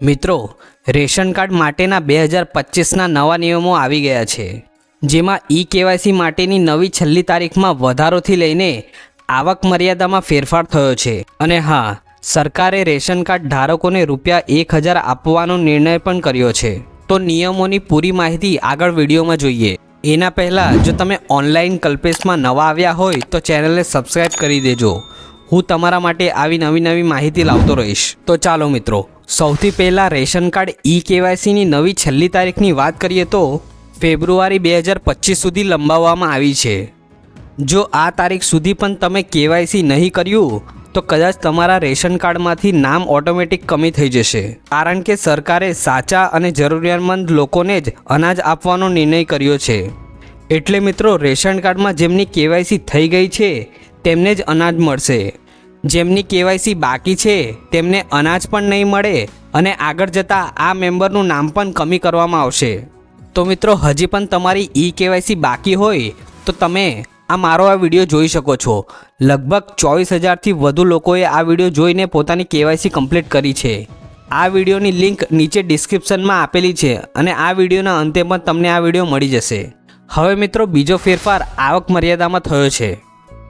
મિત્રો, ration card માટેના બે હજાર પચીસના નવા નિયમો આવી ગયા છે, જેમાં ઈ કેવાયસી માટેની નવી છેલ્લી તારીખમાં વધારોથી લઈને આવક મર્યાદામાં ફેરફાર થયો છે. અને હા, સરકારે રેશન કાર્ડ ધારકોને રૂપિયા એક હજાર આપવાનો નિર્ણય પણ કર્યો છે. તો નિયમોની પૂરી માહિતી આગળ વિડીયોમાં જોઈએ. એના પહેલાં, જો તમે ઓનલાઈન કલ્પેશમાં નવા આવ્યા હોય, તો ચેનલને સબસ્ક્રાઈબ કરી દેજો. હું તમારા માટે આવી નવી નવી માહિતી લાવતો રહીશ. તો ચાલો મિત્રો સૌથી પહેલાં રેશન કાર્ડ ઈ કેવાયસીની નવી છેલ્લી તારીખની વાત કરીએ તો ફેબ્રુઆરી બે હજાર પચીસ સુધી લંબાવવામાં આવી છે. જો આ તારીખ સુધી પણ તમે કેવાયસી નહીં કર્યું, તો કદાચ તમારા રેશન કાર્ડમાંથી નામ ઓટોમેટિક કમી થઈ જશે. કારણ કે સરકારે સાચા અને જરૂરિયાતમંદ લોકોને જ અનાજ આપવાનો નિર્ણય કર્યો છે. એટલે મિત્રો, રેશન કાર્ડમાં જેમની કેવાયસી થઈ ગઈ છે, તેમને જ અનાજ મળશે. જેમની કેવાયસી બાકી છે, તેમને અનાજ પણ નહીં મળે અને આગળ જતાં આ મેમ્બરનું નામ પણ કમી કરવામાં આવશે. તો મિત્રો, હજી પણ તમારી ઈ કેવાયસી બાકી હોય, તો તમે આ મારો આ વીડિયો જોઈ શકો છો. લગભગ ચોવીસ હજારથી વધુ લોકોએ આ વીડિયો જોઈને પોતાની કેવાયસી કમ્પ્લીટ કરી છે. આ વિડીયોની લિંક નીચે ડિસ્ક્રિપ્શનમાં આપેલી છે અને આ વિડીયોના અંતે પણ તમને આ વીડિયો મળી જશે. હવે મિત્રો, બીજો ફેરફાર આવક મર્યાદામાં થયો છે.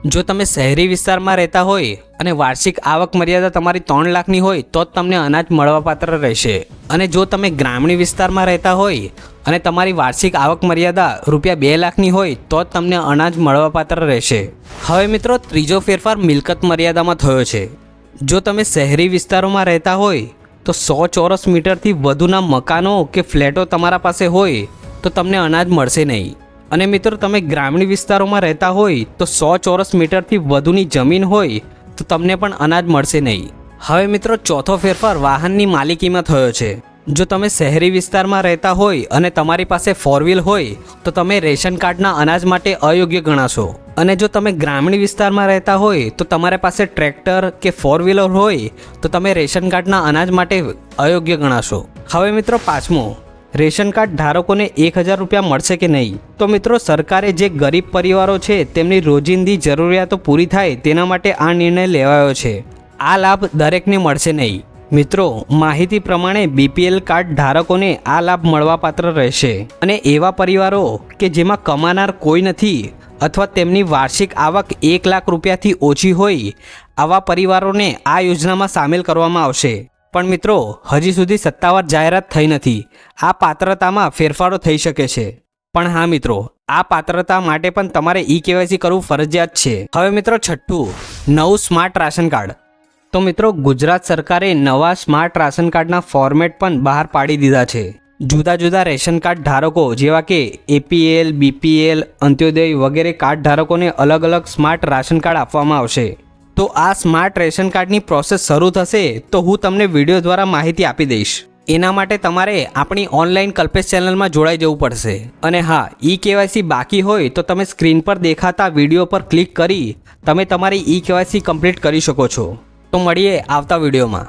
જો તમે શહેરી વિસ્તારમાં રહેતા હોય અને વાર્ષિક આવક મર્યાદા તમારી ત્રણ લાખની હોય, તો જ તમને અનાજ મળવાપાત્ર રહેશે. અને જો તમે ગ્રામીણ વિસ્તારમાં રહેતા હોય અને તમારી વાર્ષિક આવક મર્યાદા રૂપિયા બે લાખની હોય, તો જ તમને અનાજ મળવાપાત્ર રહેશે. હવે મિત્રો, ત્રીજો ફેરફાર મિલકત મર્યાદામાં થયો છે. જો તમે શહેરી વિસ્તારોમાં રહેતા હોય, તો સો ચોરસ મીટરથી વધુના મકાનો કે ફ્લેટો તમારા પાસે હોય, તો તમને અનાજ મળશે નહીં. અને મિત્રો, તમે ગ્રામીણ વિસ્તારોમાં રહેતા હોય તો સો ચોરસ મીટરથી વધુની જમીન હોય તો તમને પણ અનાજ મળશે નહીં. હવે મિત્રો, ચોથો ફેરફાર વાહનની માલિકીમાં થયો છે. જો તમે શહેરી વિસ્તારમાં રહેતા હોય અને તમારી પાસે ફોર વ્હીલ હોય, તો તમે રેશન કાર્ડના અનાજ માટે અયોગ્ય ગણાશો. અને જો તમે ગ્રામીણ વિસ્તારમાં રહેતા હોય, તો તમારી પાસે ટ્રેક્ટર કે ફોર વ્હીલર હોય, તો તમે રેશન કાર્ડના અનાજ માટે અયોગ્ય ગણાશો. હવે મિત્રો, પાંચમો. રેશન કાર્ડ ધારકોને એક હજાર રૂપિયા મળશે કે નહીં? તો મિત્રો, સરકારે જે ગરીબ પરિવારો છે, તેમની રોજિંદી જરૂરિયાતો પૂરી થાય તેના માટે આ નિર્ણય લેવાયો છે. આ લાભ દરેકને મળશે નહીં. મિત્રો, માહિતી પ્રમાણે બીપીએલ કાર્ડ ધારકોને આ લાભ મળવાપાત્ર રહેશે. અને એવા પરિવારો કે જેમાં કમાનાર કોઈ નથી અથવા તેમની વાર્ષિક આવક એક લાખ રૂપિયાથી ઓછી હોય, આવા પરિવારોને આ યોજનામાં સામેલ કરવામાં આવશે. પણ મિત્રો, હજી સુધી સત્તાવાર જાહેરાત થઈ નથી. આ પાત્રતામાં ફેરફારો થઈ શકે છે. પણ હા મિત્રો, આ પાત્રતા માટે પણ તમારે ઈ કેવાયસી કરવું ફરજિયાત છે. હવે મિત્રો છઠ્ઠું, નવું સ્માર્ટ રાશન કાર્ડ. તો મિત્રો, ગુજરાત સરકારે નવા સ્માર્ટ રાશન કાર્ડના ફોર્મેટ પણ બહાર પાડી દીધા છે. જુદા જુદા રેશન કાર્ડ ધારકો, જેવા કે એપીએલ, બીપીએલ, અંત્યોદય વગેરે કાર્ડ ધારકોને અલગ અલગ સ્માર્ટ રાશન કાર્ડ આપવામાં આવશે. તો આ સ્માર્ટ રેશન કાર્ડની પ્રોસેસ શરૂ થશે તો હું તમને વીડિયો દ્વારા માહિતી આપી દઈશ. એના માટે તમારે આપણી ઓનલાઈન કલ્પેશ ચેનલમાં જોડાઈ જવું પડશે. અને હા ઈ કેવાયસી બાકી હોય તો તમે સ્ક્રીન પર દેખાતા વીડિયો પર ક્લિક કરી તમે તમારી ઈ કેવાયસી કમ્પ્લીટ કરી શકો છો. તો મળીએ આવતા વિડીયોમાં.